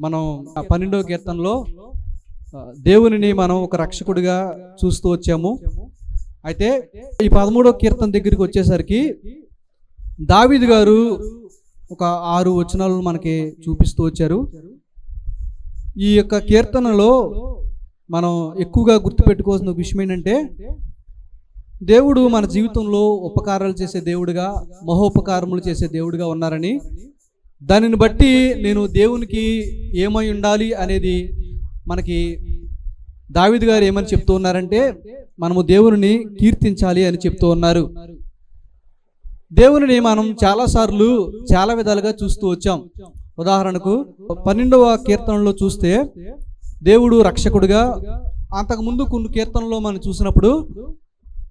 మనం పన్నెండో పన్నెండవ కీర్తనలో దేవునిని మనం ఒక రక్షకుడిగా చూస్తూ వచ్చాము. అయితే ఈ పదమూడో కీర్తన దగ్గరికి వచ్చేసరికి దావిద్ గారు ఒక ఆరు వచనాలను మనకి చూపిస్తూ వచ్చారు. ఈ యొక్క కీర్తనలో మనం ఎక్కువగా గుర్తుపెట్టుకోవాల్సిన ఒక విషయం ఏంటంటే దేవుడు మన జీవితంలో ఉపకారాలు చేసే దేవుడిగా మహోపకారములు చేసే దేవుడిగా ఉన్నారని దానిని బట్టి నేను దేవునికి ఏమై ఉండాలి అనేది మనకి దావిద్ గారు ఏమని చెప్తూ ఉన్నారంటే మనము దేవుని కీర్తించాలి అని చెప్తూ ఉన్నారు. దేవుని మనం చాలాసార్లు చాలా విధాలుగా చూస్తూ వచ్చాం. ఉదాహరణకు పన్నెండవ కీర్తనలో చూస్తే దేవుడు రక్షకుడుగా అంతకుముందు కొన్ని కీర్తనలో మనం చూసినప్పుడు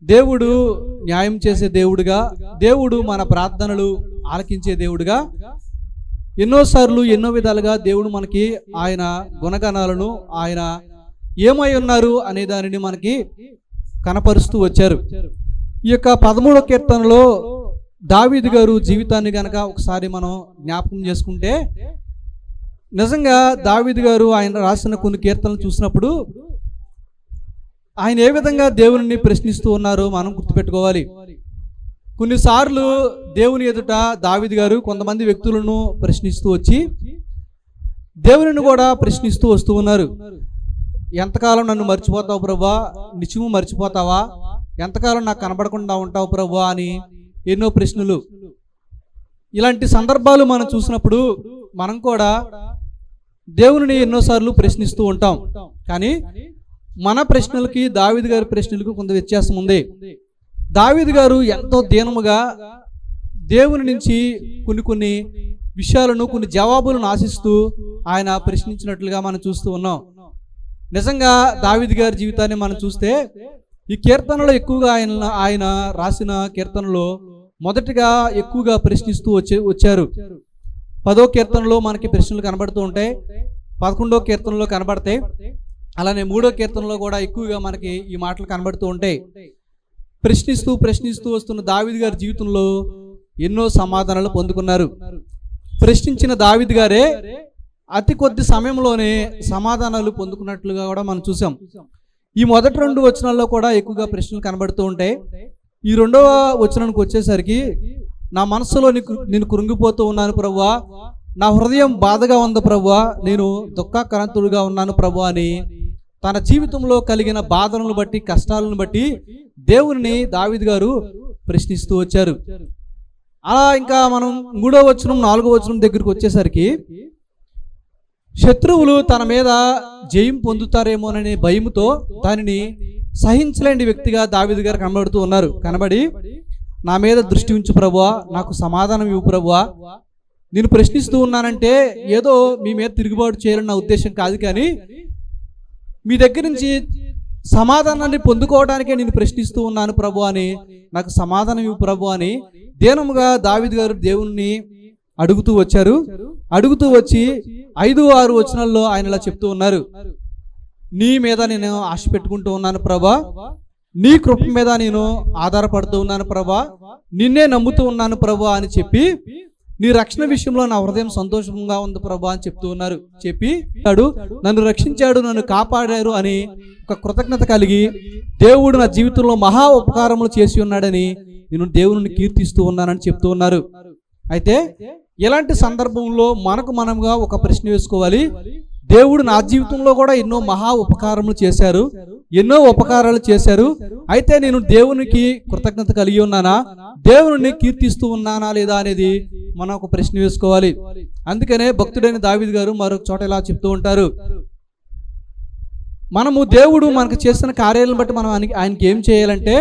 దేవుడు న్యాయం చేసే దేవుడుగా దేవుడు మన ప్రార్థనలు ఆలకించే దేవుడుగా ఎన్నోసార్లు ఎన్నో విధాలుగా దేవుడు మనకి ఆయన గుణగణాలను ఆయన ఏమై ఉన్నారు అనే దానిని మనకి కనపరుస్తూ వచ్చారు. ఈ యొక్క పదమూడో కీర్తనలో దావీద్ గారు జీవితాన్ని గనక ఒకసారి మనం జ్ఞాపకం చేసుకుంటే నిజంగా దావీద్ గారు ఆయన రాసిన కొన్ని కీర్తనలు చూసినప్పుడు ఆయన ఏ విధంగా దేవుని ప్రశ్నిస్తూ ఉన్నారో మనం గుర్తుపెట్టుకోవాలి. కొన్నిసార్లు దేవుని ఎదుట దావిద్ గారు కొంతమంది వ్యక్తులను ప్రశ్నిస్తూ వచ్చి దేవుని కూడా ప్రశ్నిస్తూ వస్తూ ఉన్నారు. ఎంతకాలం నన్ను మర్చిపోతావు ప్రభా? నిత్యము మర్చిపోతావా? ఎంతకాలం నాకు కనబడకుండా ఉంటావు ప్రభా? అని ఎన్నో ప్రశ్నలు. ఇలాంటి సందర్భాలు మనం చూసినప్పుడు మనం కూడా దేవుని ఎన్నోసార్లు ప్రశ్నిస్తూ ఉంటాం. కానీ మన ప్రశ్నలకి దావిద్ గారి ప్రశ్నలకు కొంత వ్యత్యాసం ఉంది. దావీదు గారు ఎంతో దీనముగా దేవుని నుంచి కొన్ని కొన్ని విషయాలను కొన్ని జవాబులను ఆశిస్తూ ఆయన ప్రశ్నించినట్లుగా మనం చూస్తూ ఉన్నాం. నిజంగా దావిద్ గారి జీవితాన్ని మనం చూస్తే ఈ కీర్తనలో ఎక్కువగా ఆయన ఆయన రాసిన కీర్తనలో మొదటిగా ఎక్కువగా ప్రశ్నిస్తూ వచ్చే వచ్చారు. పదో కీర్తనలో మనకి ప్రశ్నలు కనబడుతూ ఉంటాయి. పదకొండో కీర్తనలో కనబడతాయి. అలానే మూడో కీర్తనలో కూడా ఎక్కువగా మనకి ఈ మాటలు కనబడుతూ ఉంటాయి. ప్రశ్నిస్తూ ప్రశ్నిస్తూ వస్తున్న దావిద్ గారి జీవితంలో ఎన్నో సమాధానాలు పొందుకున్నారు. ప్రశ్నించిన దావిద్ గారే అతి కొద్ది సమయంలోనే సమాధానాలు పొందుకున్నట్లుగా కూడా మనం చూసాం. ఈ మొదటి రెండు వచనాల్లో కూడా ఎక్కువగా ప్రశ్నలు కనబడుతూ ఉంటాయి. ఈ రెండవ వచనానికి వచ్చేసరికి నా మనసులో నీకు నేను కృంగిపోతూ ఉన్నాను ప్రవ్వా నా హృదయం బాధగా ఉంది ప్రవ్వా నేను దుఃఖాక్రాంతుడుగా ఉన్నాను ప్రభు అని తన జీవితంలో కలిగిన బాధలను బట్టి కష్టాలను బట్టి దేవుని దావిద్ గారు ప్రశ్నిస్తూ వచ్చారు. అలా ఇంకా మనం మూడో వచనం నాలుగో వచనం దగ్గరికి వచ్చేసరికి శత్రువులు తన మీద జయం పొందుతారేమోననే భయముతో దానిని సహించలేని వ్యక్తిగా దావిద్ గారు కనబడుతూ ఉన్నారు. కనబడి నా మీద దృష్టి ఉంచు ప్రభువా నాకు సమాధానం ఇవ్వు ప్రభువా. నేను ప్రశ్నిస్తూ ఉన్నానంటే ఏదో మీ మీద తిరుగుబాటు చేయాలని నా ఉద్దేశం కాదు కానీ మీ దగ్గర నుంచి సమాధానాన్ని పొందుకోవడానికే నేను ప్రశ్నిస్తూ ఉన్నాను ప్రభు అని నాకు సమాధానం ఇవ్వు ప్రభు అని దీనముగా దావిద్ గారు దేవుణ్ణి అడుగుతూ వచ్చారు. అడుగుతూ వచ్చి ఐదు ఆరు వచనాల్లో ఆయన ఇలా చెప్తూ ఉన్నారు. నీ మీద నేను ఆశ పెట్టుకుంటూ ఉన్నాను ప్రభా. నీ కృప మీద నేను ఆధారపడుతూ ఉన్నాను ప్రభా. నిన్నే నమ్ముతూ ఉన్నాను ప్రభా అని చెప్పి నీ రక్షణ విషయంలో నా హృదయం సంతోషంగా ఉంది ప్రభా అని చెప్తూ ఉన్నారు. చెప్పి "అడు నన్ను రక్షించాడు నన్ను కాపాడారు అని ఒక కృతజ్ఞత కలిగి దేవుడు నా జీవితంలో మహా ఉపకారములు చేసి ఉన్నాడని నేను దేవుని కీర్తిస్తూ ఉన్నానని చెప్తూ ఉన్నారు. అయితే ఇలాంటి సందర్భంలో మనకు మనముగా ఒక ప్రశ్న వేసుకోవాలి. దేవుడు నా జీవితంలో కూడా ఎన్నో మహా ఉపకారములు చేశారు. ఎన్నో ఉపకారాలు చేశారు. అయితే నేను దేవునికి కృతజ్ఞత కలిగి ఉన్నానా? దేవుని కీర్తిస్తూ ఉన్నానా లేదా అనేది మనం ఒక ప్రశ్న వేసుకోవాలి. అందుకనే భక్తుడైన దావిద్ గారు మరొక చోట ఇలా చెప్తూ ఉంటారు. మనము దేవుడు మనకు చేసిన కార్యాలను బట్టి మనం ఆయనకి ఆయనకి ఏం చేయాలంటే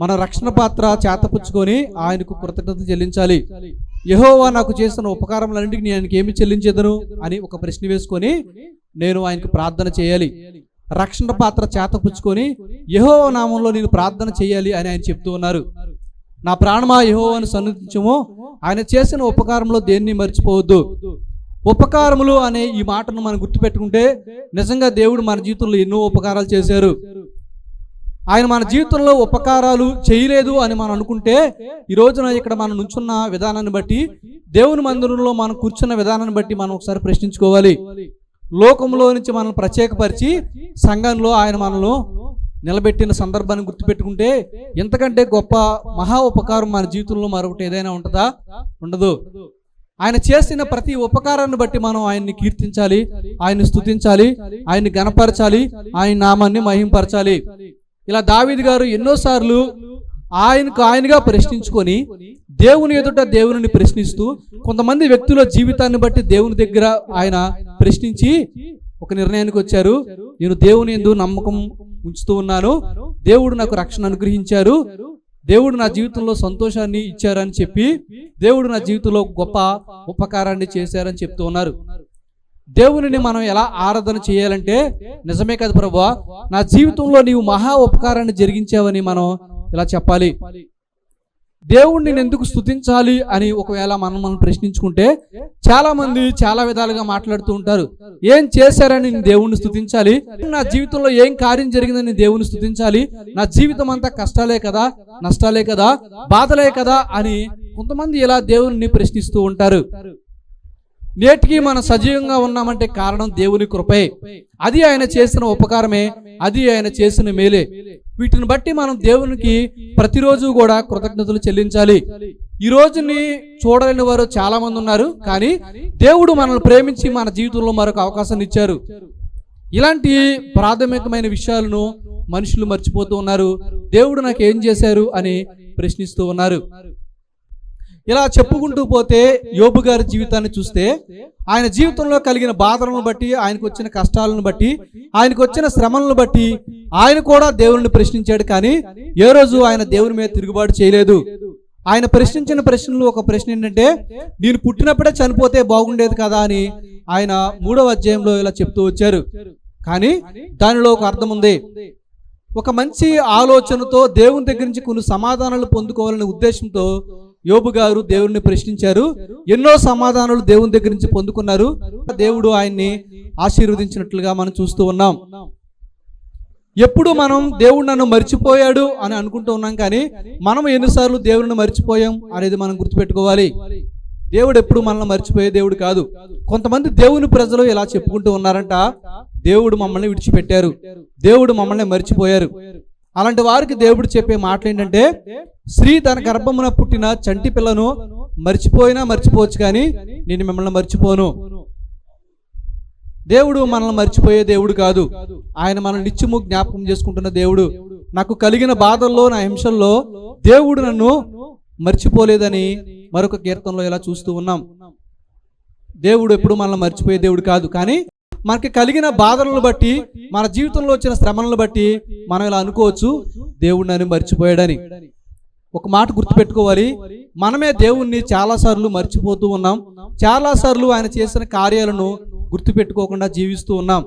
మన రక్షణ పాత్ర చేతపుచ్చుకొని ఆయనకు కృతజ్ఞతలు చెల్లించాలి. యహోవా నాకు చేసిన ఉపకారములన్నింటికి నేను ఆయనకి ఏమి చెల్లించేదను అని ఒక ప్రశ్న వేసుకొని నేను ఆయనకు ప్రార్థన చేయాలి. రక్షణ పాత్ర చేతపుచ్చుకొని యహో నామంలో నేను ప్రార్థన చేయాలి అని ఆయన చెప్తూ ఉన్నారు. నా ప్రాణమా యహోవాను సన్నిధించము. ఆయన చేసిన ఉపకారంలో దేన్ని మర్చిపోవద్దు. ఉపకారములు అనే ఈ మాటను మనం గుర్తుపెట్టుకుంటే నిజంగా దేవుడు మన జీవితంలో ఎన్నో ఉపకారాలు చేశారు. ఆయన మన జీవితంలో ఉపకారాలు చేయలేదు అని మనం అనుకుంటే ఈ రోజున ఇక్కడ మనం నుంచున్న విధానాన్ని బట్టి దేవుని మందిరంలో మనం కూర్చున్న విధానాన్ని బట్టి మనం ఒకసారి ప్రశ్నించుకోవాలి. లోకంలో నుంచి మనం ప్రత్యేకపరిచి సంఘంలో ఆయన మనలో నిలబెట్టిన సందర్భాన్ని గుర్తుపెట్టుకుంటే ఎంతకంటే గొప్ప మహా ఉపకారం మన జీవితంలో మరొకటి ఏదైనా ఉంటుందా? ఉండదు. ఆయన చేసిన ప్రతి ఉపకారాన్ని బట్టి మనం ఆయన్ని కీర్తించాలి ఆయన్ని స్తుతించాలి ఆయన్ని గణపరచాలి ఆయన నామాన్ని మహింపరచాలి. ఇలా దావీద్ గారు ఎన్నోసార్లు ఆయనకు ఆయనగా ప్రశ్నించుకొని దేవుని ఎదుట దేవుని ప్రశ్నిస్తూ కొంతమంది వ్యక్తుల జీవితాన్ని బట్టి దేవుని దగ్గర ఆయన ప్రశ్నించి ఒక నిర్ణయానికి వచ్చారు. నేను దేవుని ఎందు నమ్మకం ఉంచుతూ ఉన్నాను. దేవుడు నాకు రక్షణ అనుగ్రహించారు. దేవుడు నా జీవితంలో సంతోషాన్ని ఇచ్చారని చెప్పి దేవుడు నా జీవితంలో గొప్ప ఉపకారాన్ని చేశారని చెప్తూ ఉన్నారు. దేవునిని మనం ఎలా ఆరాధన చేయాలంటే నిజమే కదా ప్రభా నా జీవితంలో నీవు మహా ఉపకారాన్ని జరిగించావని మనం ఇలా చెప్పాలి? దేవుణ్ణి నేను ఎందుకు స్థుతించాలి అని ఒకవేళ మనం మనం ప్రశ్నించుకుంటే చాలా మంది చాలా విధాలుగా మాట్లాడుతూ ఉంటారు. ఏం చేశారని నేను దేవుణ్ణి స్థుతించాలి నా జీవితంలో ఏం కార్యం జరిగిందని దేవుని దేవుణ్ణి నా జీవితం అంతా కష్టాలే కదా? నష్టాలే కదా? బాధలే కదా? అని కొంతమంది ఇలా దేవుణ్ణి ప్రశ్నిస్తూ ఉంటారు. నేటికి మనం సజీవంగా ఉన్నామంటే కారణం దేవుని కృపే. అది ఆయన చేసిన ఉపకారమే అది ఆయన చేసిన మేలే. వీటిని బట్టి మనం దేవునికి ప్రతిరోజు కూడా కృతజ్ఞతలు చెల్లించాలి. ఈ రోజుని చూడలేని వారు చాలా మంది ఉన్నారు కానీ దేవుడు మనల్ని ప్రేమించి మన జీవితంలో మరొక అవకాశాన్ని ఇచ్చారు. ఇలాంటి ప్రాథమికమైన విషయాలను మనుషులు మర్చిపోతూ ఉన్నారు. దేవుడు నాకు ఏం చేశారు అని ప్రశ్నిస్తూ ఉన్నారు. ఇలా చెప్పుకుంటూ పోతే యోబు గారి జీవితాన్ని చూస్తే ఆయన జీవితంలో కలిగిన బాధలను బట్టి ఆయనకు వచ్చిన కష్టాలను బట్టి ఆయనకు వచ్చిన శ్రమలను బట్టి ఆయన కూడా దేవుని ప్రశ్నించాడు కానీ ఏ రోజు ఆయన దేవుని మీద తిరుగుబాటు చేయలేదు. ఆయన ప్రశ్నించిన ప్రశ్నలు ఒక ప్రశ్న ఏంటంటే నేను పుట్టినప్పుడే చనిపోతే బాగుండేది కదా అని ఆయన మూడవ అధ్యాయంలో ఇలా చెప్తూ వచ్చారు. కానీ దానిలో ఒక అర్థం ఉంది. ఒక మంచి ఆలోచనతో దేవుని దగ్గర నుంచి కొన్ని సమాధానాలు పొందుకోవాలనే ఉద్దేశంతో యోబు గారు దేవుడిని ప్రశ్నించారు. ఎన్నో సమాధానాలు దేవుని దగ్గర నుంచి పొందుకున్నారు. దేవుడు ఆయన్ని ఆశీర్వదించినట్లుగా మనం చూస్తూ ఉన్నాం. ఎప్పుడు మనం దేవుడు నన్ను మర్చిపోయాడు అని అనుకుంటూ ఉన్నాం కానీ మనం ఎన్నిసార్లు దేవుడిని మర్చిపోయాం అనేది మనం గుర్తుపెట్టుకోవాలి. దేవుడు ఎప్పుడు మనల్ని మర్చిపోయే దేవుడు కాదు. కొంతమంది దేవుని ప్రజలు ఇలా చెప్పుకుంటూ ఉన్నారంట దేవుడు మమ్మల్ని విడిచిపెట్టారు. దేవుడు మమ్మల్ని మర్చిపోయారు. అలాంటి వారికి దేవుడు చెప్పే మాటలు ఏంటంటే స్త్రీ తన గర్భమున పుట్టిన చంటి పిల్లను మర్చిపోయినా మర్చిపోవచ్చు కానీ నేను మిమ్మల్ని మర్చిపోను. దేవుడు మనల్ని మర్చిపోయే దేవుడు కాదు. ఆయన మనల్ని నిత్యము జ్ఞాపకం చేసుకుంటున్న దేవుడు. నాకు కలిగిన బాధల్లో నా హింసల్లో దేవుడు నన్ను మర్చిపోలేదని మరొక కీర్తనలో ఇలా చూస్తూ ఉన్నాం. దేవుడు ఎప్పుడు మనల్ని మర్చిపోయే దేవుడు కాదు. కానీ మనకి కలిగిన బాధలను బట్టి మన జీవితంలో వచ్చిన శ్రమలను బట్టి మనం ఇలా అనుకోవచ్చు దేవుడు నన్ను మర్చిపోయాడని. ఒక మాట గుర్తుపెట్టుకోవాలి. మనమే దేవుణ్ణి చాలా సార్లు మర్చిపోతూ ఉన్నాం. చాలా సార్లు ఆయన చేసిన కార్యాలను గుర్తుపెట్టుకోకుండా జీవిస్తూ ఉన్నాం.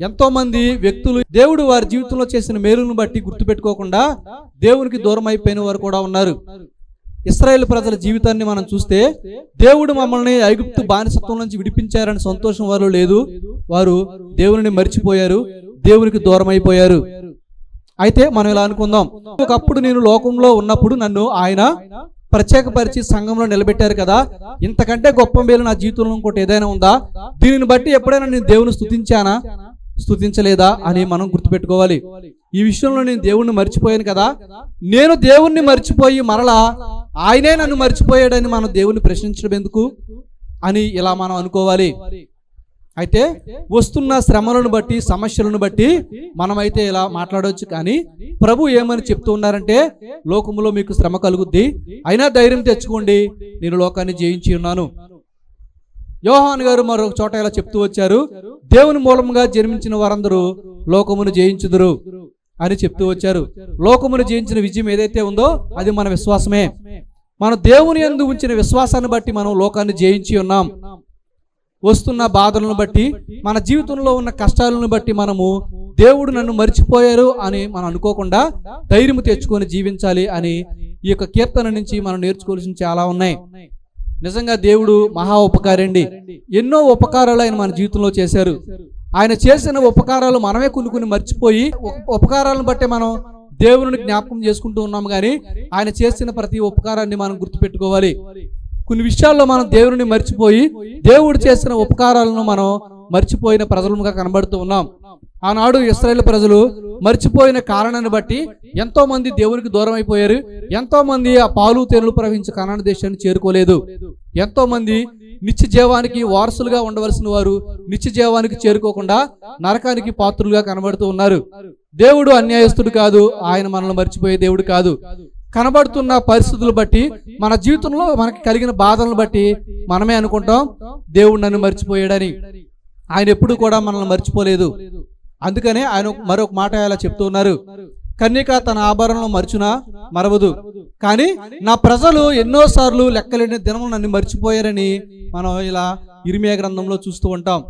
ఎంతోమంది వ్యక్తులు దేవుడు వారి జీవితంలో చేసిన మేలును బట్టి గుర్తుపెట్టుకోకుండా దేవునికి దూరం అయిపోయిన వారు కూడా ఉన్నారు. ఇస్రాయేల్ ప్రజల జీవితాన్ని మనం చూస్తే దేవుడు మమ్మల్ని ఐగుప్తు బానిసత్వం నుంచి విడిపించారని సంతోషం వారు లేదు. వారు దేవుని మర్చిపోయారు. దేవునికి దూరం అయిపోయారు అయితే మనం ఇలా అనుకుందాం. ఒకప్పుడు నేను లోకంలో ఉన్నప్పుడు నన్ను ఆయన ప్రత్యేకపరిచి సంఘంలో నిలబెట్టారు కదా. ఇంతకంటే గొప్ప మేలు నా జీవితంలో ఇంకోటి ఏదైనా ఉందా? దీనిని బట్టి ఎప్పుడైనా నేను దేవుని స్థుతించానా స్థుతించలేదా అని మనం గుర్తుపెట్టుకోవాలి. ఈ విషయంలో నేను దేవుణ్ణి మర్చిపోయాను కదా. నేను దేవుణ్ణి మర్చిపోయి మరలా ఆయనే నన్ను మర్చిపోయాడని మనం దేవుణ్ణి ప్రశ్నించడం ఎందుకు? అని ఇలా మనం అనుకోవాలి. అయితే వస్తున్న శ్రమలను బట్టి సమస్యలను బట్టి మనమైతే ఇలా మాట్లాడవచ్చు కానీ ప్రభు ఏమని చెప్తూ ఉన్నారంటే లోకములో మీకు శ్రమ కలుగుద్ది అయినా ధైర్యం తెచ్చుకోండి నేను లోకాన్ని జయించి ఉన్నాను. యోహాన్ గారు మరొక చోట ఇలా చెప్తూ వచ్చారు దేవుని మూలంగా జన్మించిన వారందరూ లోకమును జయించుదురు అని చెప్తూ వచ్చారు. లోకమును జయించిన విజయం ఏదైతే ఉందో అది మన విశ్వాసమే. మన దేవుని ఎందు ఉంచిన విశ్వాసాన్ని బట్టి మనం లోకాన్ని జయించి ఉన్నాం. వస్తున్న బాధలను బట్టి మన జీవితంలో ఉన్న కష్టాలను బట్టి మనము దేవుడు నన్ను మర్చిపోయారు అని మనం అనుకోకుండా ధైర్యం తెచ్చుకొని జీవించాలి అని ఈ యొక్క కీర్తన నుంచి మనం నేర్చుకోవాల్సిన చాలా ఉన్నాయి. నిజంగా దేవుడు మహా ఉపకారండి. ఎన్నో ఉపకారాలు ఆయన మన జీవితంలో చేశారు. ఆయన చేసిన ఉపకారాలు మనమే కొన్ని కొన్ని మర్చిపోయి ఉపకారాలను బట్టి మనం దేవుని జ్ఞాపకం చేసుకుంటూ ఉన్నాం కానీ ఆయన చేసిన ప్రతి ఉపకారాన్ని మనం గుర్తుపెట్టుకోవాలి. కొన్ని విషయాల్లో మనం దేవుని మర్చిపోయి దేవుడు చేసిన ఉపకారాలను మనం మర్చిపోయిన ప్రజలుగా కనబడుతూ ఉన్నాం. ఆనాడు ఇస్రాయేల్ ప్రజలు మర్చిపోయిన కారణాన్ని బట్టి ఎంతో మంది దేవునికి దూరం అయిపోయారు ఎంతో మంది ఆ పాలు తేనెలు ప్రవహించే కనాన దేశాన్ని చేరుకోలేదు. ఎంతో మంది నిత్య జీవానికి వారసులుగా ఉండవలసిన వారు నిత్య జీవానికి చేరుకోకుండా నరకానికి పాత్రులుగా కనబడుతూ ఉన్నారు. దేవుడు అన్యాయస్తుడు కాదు. ఆయన మనల్ని మర్చిపోయే దేవుడు కాదు. కనబడుతున్న పరిస్థితులు బట్టి మన జీవితంలో మనకి కలిగిన బాధలను బట్టి మనమే అనుకుంటాం దేవుడు నన్ను మర్చిపోయాడని. ఆయన ఎప్పుడు కూడా మనల్ని మర్చిపోలేదు. అందుకనే ఆయన మరొక మాట ఇలా చెప్తూ ఉన్నారు. కన్యక తన ఆభరణం మర్చునా? మరవదు. కానీ నా ప్రజలు ఎన్నోసార్లు లెక్కలేని దినములు నన్ను మర్చిపోయారని మనం ఇలా ఇరిమియా గ్రంథంలో చూస్తూ ఉంటాం.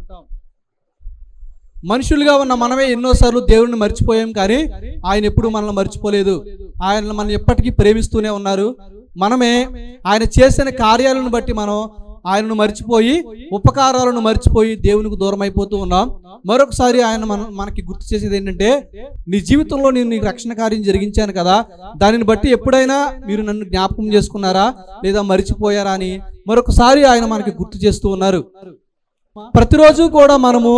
మనుషులుగా ఉన్న మనమే ఎన్నోసార్లు దేవుడిని మర్చిపోయాం కానీ ఆయన ఎప్పుడు మనల్ని మర్చిపోలేదు. ఆయన మనం ఎప్పటికీ ప్రేమిస్తూనే ఉన్నారు. మనమే ఆయన చేసిన కార్యాలను బట్టి మనం ఆయనను మర్చిపోయి ఉపకారాలను మర్చిపోయి దేవునికి దూరం అయిపోతూ ఉన్నాం. మరొకసారి ఆయన మన మనకి గుర్తు చేసేది ఏంటంటే నీ జీవితంలో నేను నీకు రక్షణ కార్యం జరిగించాను కదా. దానిని బట్టి ఎప్పుడైనా మీరు నన్ను జ్ఞాపకం చేసుకున్నారా లేదా మర్చిపోయారా అని మరొకసారి ఆయన మనకి గుర్తు చేస్తూ ఉన్నారు. ప్రతిరోజు కూడా మనము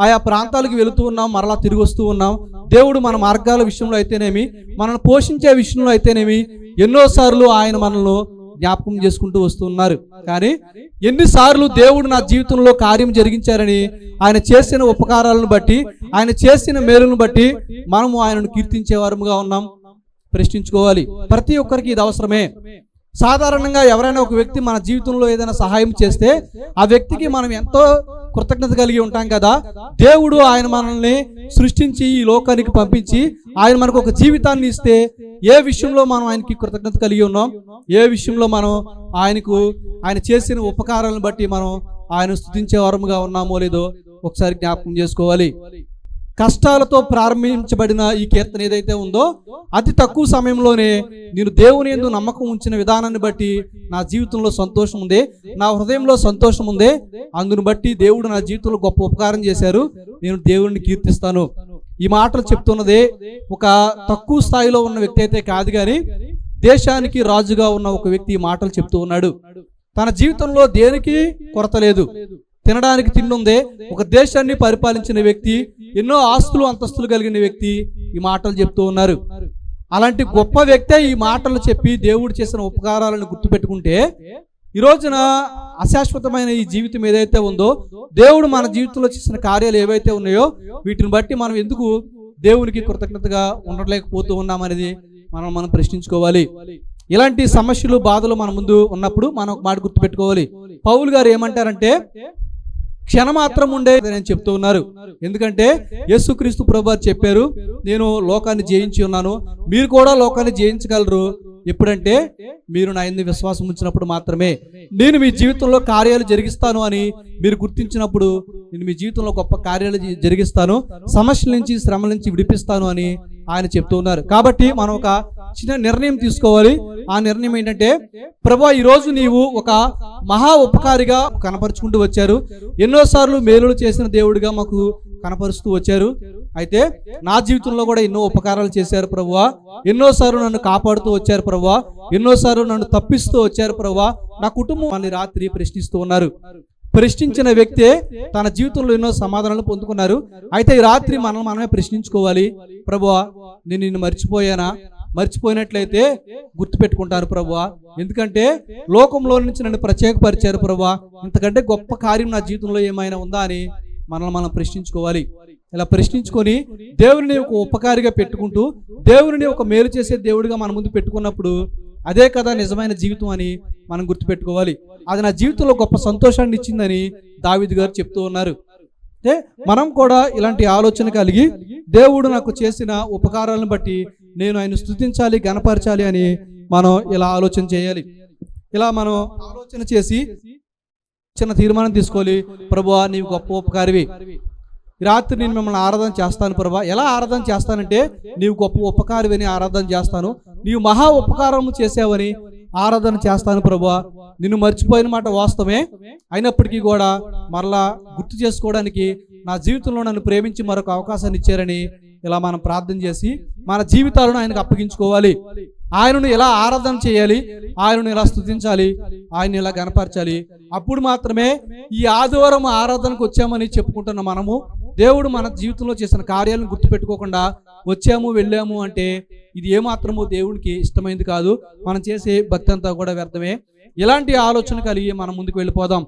ఆయా ప్రాంతాలకు వెళుతూ ఉన్నాం మరలా తిరిగి వస్తూ ఉన్నాం. దేవుడు మన మార్గాల విషయంలో అయితేనేమి మనల్ని పోషించే విషయంలో అయితేనేమి ఎన్నోసార్లు ఆయన మనల్ని జ్ఞాపకం చేసుకుంటూ వస్తున్నారు కానీ ఎన్నిసార్లు దేవుడు నా జీవితంలో కార్యం జరిగించారని ఆయన చేసిన ఉపకారాలను బట్టి ఆయన చేసిన మేలును బట్టి మనము ఆయనను కీర్తించేవారముగా ఉన్నాం. ప్రశ్నించుకోవాలి. ప్రతి ఒక్కరికి ఇది అవసరమే. సాధారణంగా ఎవరైనా ఒక వ్యక్తి మన జీవితంలో ఏదైనా సహాయం చేస్తే ఆ వ్యక్తికి మనం ఎంతో కృతజ్ఞత కలిగి ఉంటాం కదా. దేవుడు ఆయన మనల్ని సృష్టించి ఈ లోకానికి పంపించి ఆయన మనకు ఒక జీవితాన్ని ఇస్తే ఏ విషయంలో మనం ఆయనకి కృతజ్ఞత కలిగి ఉన్నాం? ఏ విషయంలో మనం ఆయనకు ఆయన చేసిన ఉపకారాలను బట్టి మనం ఆయన స్థుతించే వరముగా ఉన్నామో లేదో ఒకసారి జ్ఞాపకం చేసుకోవాలి. కష్టాలతో ప్రారంభించబడిన ఈ కీర్తన ఏదైతే ఉందో అతి తక్కువ సమయంలోనే నేను దేవుని ఎందు నమ్మకం ఉంచిన విధానాన్ని బట్టి నా జీవితంలో సంతోషం ఉంది నా హృదయంలో సంతోషం ఉంది. అందును బట్టి దేవుడు నా జీవితంలో గొప్ప ఉపకారం చేశారు. నేను దేవుడిని కీర్తిస్తాను. ఈ మాటలు చెప్తున్నదే ఒక తక్కువ స్థాయిలో ఉన్న వ్యక్తి అయితే కాదు కానీ దేశానికి రాజుగా ఉన్న ఒక వ్యక్తి ఈ మాటలు చెప్తూ ఉన్నాడు. తన జీవితంలో దేనికి కొరత లేదు. తినడానికి తిండుందే. ఒక దేశాన్ని పరిపాలించిన వ్యక్తి ఎన్నో ఆస్తులు అంతస్తులు కలిగిన వ్యక్తి ఈ మాటలు చెప్తూ ఉన్నారు. అలాంటి గొప్ప వ్యక్తే ఈ మాటలు చెప్పి దేవుడు చేసిన ఉపకారాలను గుర్తుపెట్టుకుంటే ఈ రోజున అశాశ్వతమైన ఈ జీవితం ఏదైతే ఉందో దేవుడు మన జీవితంలో చేసిన కార్యాలు ఏవైతే ఉన్నాయో వీటిని బట్టి మనం ఎందుకు దేవునికి కృతజ్ఞతగా ఉండలేకపోతూ ఉన్నామనేది మనం మనం ప్రశ్నించుకోవాలి. ఇలాంటి సమస్యలు బాధలు మన ముందు ఉన్నప్పుడు మనం ఒక మాట గుర్తుపెట్టుకోవాలి. పౌలు గారు ఏమంటారంటే క్షణమాత్రం ఉండే నేను చెప్తూ ఉన్నారు. ఎందుకంటే యేసుక్రీస్తు ప్రభు చెప్పారు నేను లోకాన్ని జయించి ఉన్నాను. మీరు కూడా లోకాన్ని జయించగలరు. ఎప్పుడంటే మీరు నా ఎందు విశ్వాసం ఉంచినప్పుడు మాత్రమే. నేను మీ జీవితంలో కార్యాలు జరిగిస్తాను అని మీరు గుర్తించినప్పుడు నేను మీ జీవితంలో గొప్ప కార్యాలు జ- జరిగిస్తాను. సమస్యల నుంచి శ్రమల నుంచి విడిపిస్తాను అని ఆయన చెప్తూ ఉన్నారు. కాబట్టి మనం ఒక చిన్న నిర్ణయం తీసుకోవాలి. ఆ నిర్ణయం ఏంటంటే ప్రభా ఈరోజు నీవు ఒక మహా ఉపకారిగా కనపరుచుకుంటూ వచ్చారు. ఎన్నోసార్లు మేలులు చేసిన దేవుడిగా మాకు కనపరుస్తూ వచ్చారు. అయితే నా జీవితంలో కూడా ఎన్నో ఉపకారాలు చేశారు ప్రభువా ఎన్నోసార్లు నన్ను కాపాడుతూ వచ్చారు ప్రభువా ఎన్నోసార్లు నన్ను తప్పిస్తూ వచ్చారు ప్రభువా నా కుటుంబం వాళ్ళని రాత్రి ప్రశ్నిస్తూ ఉన్నారు. ప్రశ్నించిన వ్యక్తే తన జీవితంలో ఎన్నో సమాధానాలు పొందుకున్నారు. అయితే ఈ రాత్రి మనం మనమే ప్రశ్నించుకోవాలి. ప్రభువా నేను నిన్ను మర్చిపోయానా? మర్చిపోయినట్లయితే గుర్తుపెట్టుకుంటాను ప్రభా ఎందుకంటే లోకంలో నుంచి నన్ను ప్రత్యేకపరిచారు ప్రభా ఇంతకంటే గొప్ప కార్యం నా జీవితంలో ఏమైనా ఉందా అని మనల్ని మనం ప్రశ్నించుకోవాలి. ఇలా ప్రశ్నించుకొని దేవుడిని ఒక ఉపకారిగా పెట్టుకుంటూ దేవుడిని ఒక మేలు చేసే దేవుడిగా మన ముందు పెట్టుకున్నప్పుడు అదే కదా నిజమైన జీవితం అని మనం గుర్తుపెట్టుకోవాలి. అది నా జీవితంలో గొప్ప సంతోషాన్ని ఇచ్చిందని దావిద్ గారు చెప్తూ ఉన్నారు. అంటే మనం కూడా ఇలాంటి ఆలోచన కలిగి దేవుడు నాకు చేసిన ఉపకారాలను బట్టి నేను ఆయన స్థుతించాలి గనపరచాలి అని మనం ఇలా ఆలోచన చేయాలి. ఇలా మనం ఆలోచన చేసి చిన్న తీర్మానం తీసుకోవాలి. ప్రభువా నీవు గొప్ప ఉపకారివి. రాత్రి నేను మిమ్మల్ని ఆరాధన చేస్తాను ప్రభా. ఎలా ఆరాధన చేస్తానంటే నీవు గొప్ప ఉపకారివని ఆరాధన చేస్తాను. నీవు మహా ఉపకారం చేసావని ఆరాధన చేస్తాను ప్రభా నిన్ను మర్చిపోయిన మాట వాస్తవమే. అయినప్పటికీ కూడా మరలా గుర్తు చేసుకోవడానికి నా జీవితంలో నన్ను ప్రేమించి మరొక అవకాశాన్ని ఇచ్చారని ఇలా మనం ప్రార్థన చేసి మన జీవితాలను ఆయనకు అప్పగించుకోవాలి. ఆయనను ఎలా ఆరాధన చేయాలి? ఆయనను ఎలా స్తుతించాలి ఆయన ఎలా గనపరచాలి అప్పుడు మాత్రమే ఈ ఆదివారం ఆరాధనకు వచ్చామని చెప్పుకుంటున్న మనము దేవుడు మన జీవితంలో చేసిన కార్యాలను గుర్తుపెట్టుకోకుండా వచ్చాము వెళ్ళాము అంటే ఇది ఏమాత్రము దేవునికి ఇష్టమైంది కాదు. మనం చేసే భక్తి అంతా కూడా వ్యర్థమే. ఇలాంటి ఆలోచన కలిగి మనం ముందుకు వెళ్ళిపోదాం.